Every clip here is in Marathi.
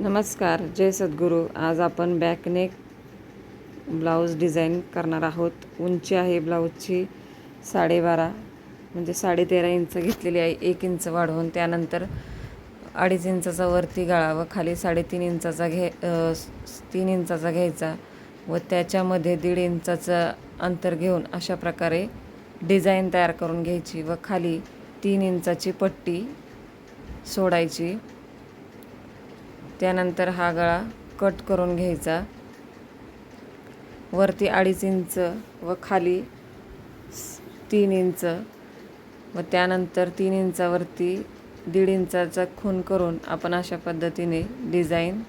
नमस्कार जय सद्गुरू. आज आपण बॅकनेक ब्लाऊज डिझाईन करणार आहोत. उंची आहे ब्लाऊजची साडेबारा म्हणजे साडेतेरा इंच घेतलेली आहे. एक इंच वाढवून त्यानंतर अडीच इंचाचा वरती गळा व खाली साडेतीन इंचाचा घे तीन इंचाचा घ्यायचा व त्याच्यामध्ये दीड इंचाचं अंतर घेऊन अशा प्रकारे डिझाईन तयार करून घ्यायची व खाली तीन इंचाची पट्टी सोडायची. त्यानंतर हा गळा कट करून घ्यायचा. वरती अडीच इंच व खाली तीन इंच व त्यानंतर तीन इंचावरती दीड इंचाचा खून करून आपण अशा पद्धतीने डिझाईन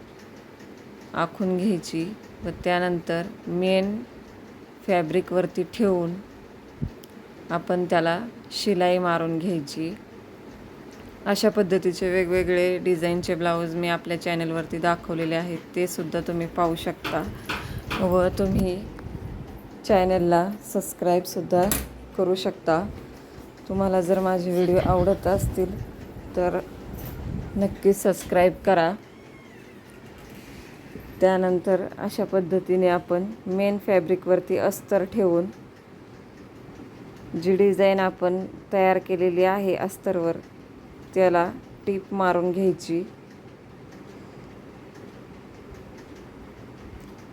आखून घ्यायची व त्यानंतर मेन फॅब्रिकवरती ठेवून आपण त्याला शिलाई मारून घ्यायची. अशा पद्धतीचे वेगवेगळे डिझाईनचे ब्लाऊज मी आपल्या चॅनलवरती दाखवलेले आहेत. ते सुद्धा तुम्ही पाहू शकता. व तुम्ही चॅनलला सबस्क्राईबसुद्धा करू शकता. तुम्हाला जर माझे व्हिडिओ आवडत असतील तर नक्की सबस्क्राईब करा. त्यानंतर अशा पद्धतीने आपण मेन फॅब्रिकवरती अस्तर ठेवून जी डिझाईन आपण तयार केलेली आहे अस्तरवर त्याला टीप मारून घ्यायची.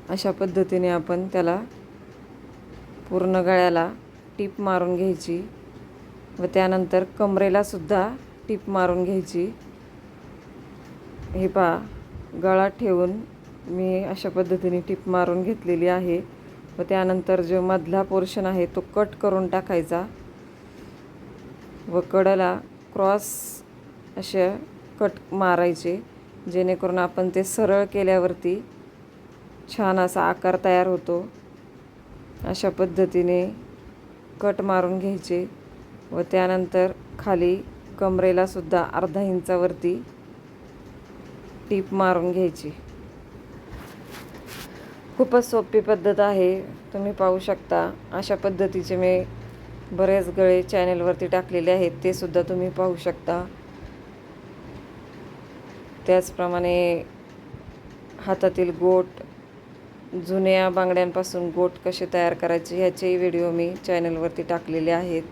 अशा पद्धतीने आपण त्याला पूर्ण गळ्याला टीप मारून घ्यायची. व त्यानंतर कमरेला सुद्धा टीप मारून घ्यायची. हे पहा गळा ठेवून मी अशा पद्धतीने टीप मारून घेतलेली आहे. व त्यानंतर जो मधला पोर्शन आहे तो कट करून टाकायचा. व कडला क्रॉस असे कट मारायचे जेणेकरून आपण ते सरळ केल्यावरती छान असा आकार तयार होतो. अशा पद्धतीने कट मारून घ्यायचे व त्यानंतर खाली कमरेलासुद्धा अर्धा इंचावरती टीप मारून घ्यायची. खूपच सोपी पद्धत आहे. तुम्ही पाहू शकता अशा पद्धतीचे मी बरेच गळे चॅनलवरती टाकलेले आहेत ते सुद्धा तुम्ही पाहू शकता. त्याचप्रमाणे हातातील गोट जुन्या बांगड्यांपासून गोट कसे तयार करायचे ह्याचेही व्हिडिओ मी चॅनलवरती टाकलेले आहेत.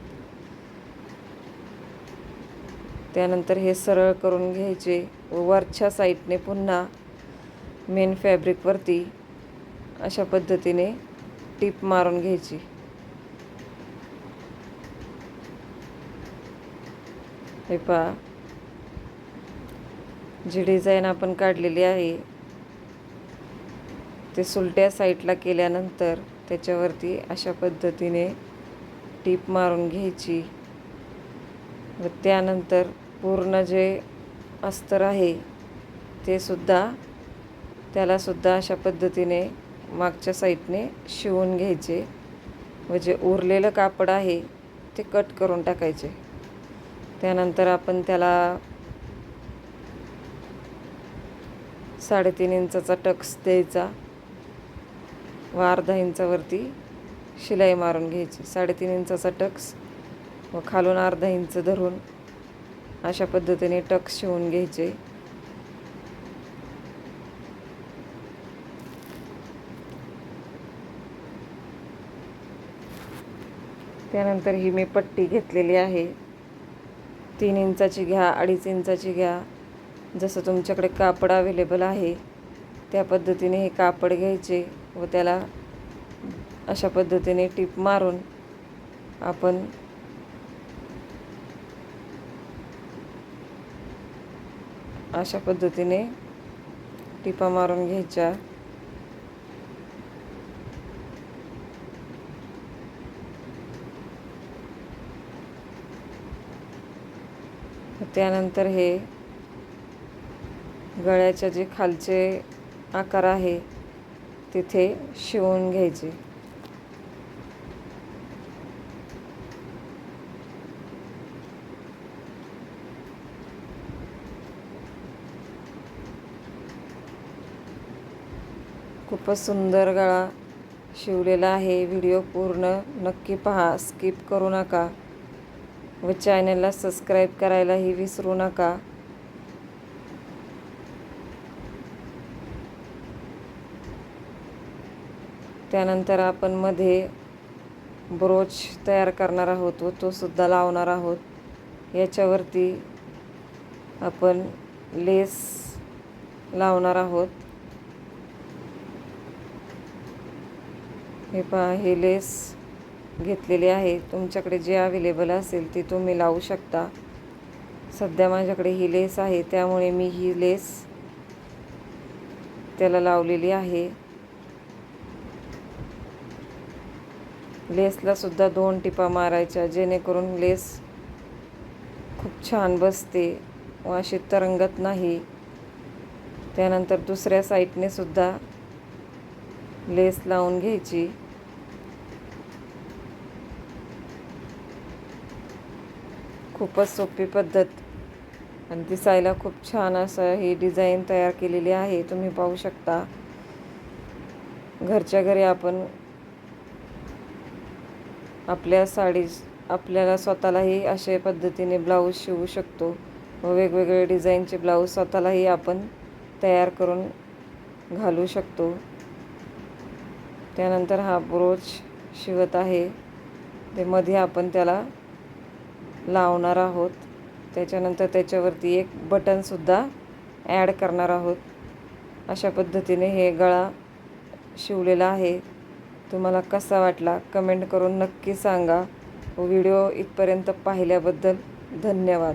त्यानंतर हे सरळ करून घ्यायचे व वरच्या साईडने पुन्हा मेन फॅब्रिकवरती अशा पद्धतीने टीप मारून घ्यायची. हे पहा. जी डिझाईन आपण काढलेली आहे ते सुलट्या साईडला केल्यानंतर त्याच्यावरती अशा पद्धतीने टीप मारून घ्यायची व त्यानंतर पूर्ण जे अस्तर आहे ते सुद्धा त्यालासुद्धा अशा पद्धतीने मागच्या साईडने शिवून घ्यायचे व जे उरलेलं कापड आहे ते कट करून टाकायचे. त्यानंतर आपण त्याला साडेतीन इंचाचा टक्स द्यायचा. व अर्धा इंचावरती शिलाई मारून घ्यायची. साडेतीन इंचाचा टक्स व खालून अर्धा इंच धरून अशा पद्धतीने टक्स शिवून घ्यायचे. त्यानंतर ही मी पट्टी घेतलेली आहे. तीन इंचाची घ्या अडीच इंचाची घ्या. जसं तुमच्याकडे कापड अवेलेबल आहे त्या पद्धतीने हे कापड घ्यायचे व त्याला अशा पद्धतीने टीप मारून आपण अशा पद्धतीने टिपा मारून घ्यायच्या. त्यानंतर हे गळ्याच्या जे खालचे आकार आहे तिथे शिवून घ्यायचे. खूपच सुंदर गळा शिवलेला आहे. व्हिडिओ पूर्ण नक्की पहा. स्किप करू नका. व चॅनलला सबस्क्राईब करायलाही विसरू नका. त्यानंतर आपण मध्ये ब्रोच तयार करणार आहोत व तो सुद्धा लावणार आहोत. याच्यावरती आपण लेस लावणार आहोत. हे पहा हे लेस घेतलेली आहे. तुमच्याकडे जे अवेलेबल असेल ती तुम्ही लावू शकता. सध्या माझ्याकडे ही लेस आहे त्यामुळे मी ही लेस त्याला लावलेली आहे. लेसलासुद्धा दोन टिपा मारायच्या जेणेकरून लेस खूप छान बसते व अशी तरंगत नाही. त्यानंतर दुसऱ्या साईडने सुद्धा लेस लावून घ्यायची. खूपच सोपी पद्धत. आणि दिसायला खूप छान असं ही डिझाईन तयार केलेली आहे तुम्ही पाहू शकता. घरच्या घरी आपण आपल्या साडी आपल्याला स्वतःलाही अशा पद्धतीने ब्लाऊज शिवू शकतो. व वेगवेगळे डिझाईनचे ब्लाऊज स्वतःलाही आपण तयार करून घालू शकतो. त्यानंतर हा ब्रोच शिवत आहे. ते मध्ये आपण त्याला लावणार आहोत. त्याच्यानंतर त्याच्यावरती एक बटनसुद्धा ॲड करणार आहोत. अशा पद्धतीने हे गळा शिवलेला आहे. तुम्हाला कसा वाटला? कमेंट करून नक्की सांगा. व्हिडिओ इथपर्यंत पाहिल्याबद्दल धन्यवाद.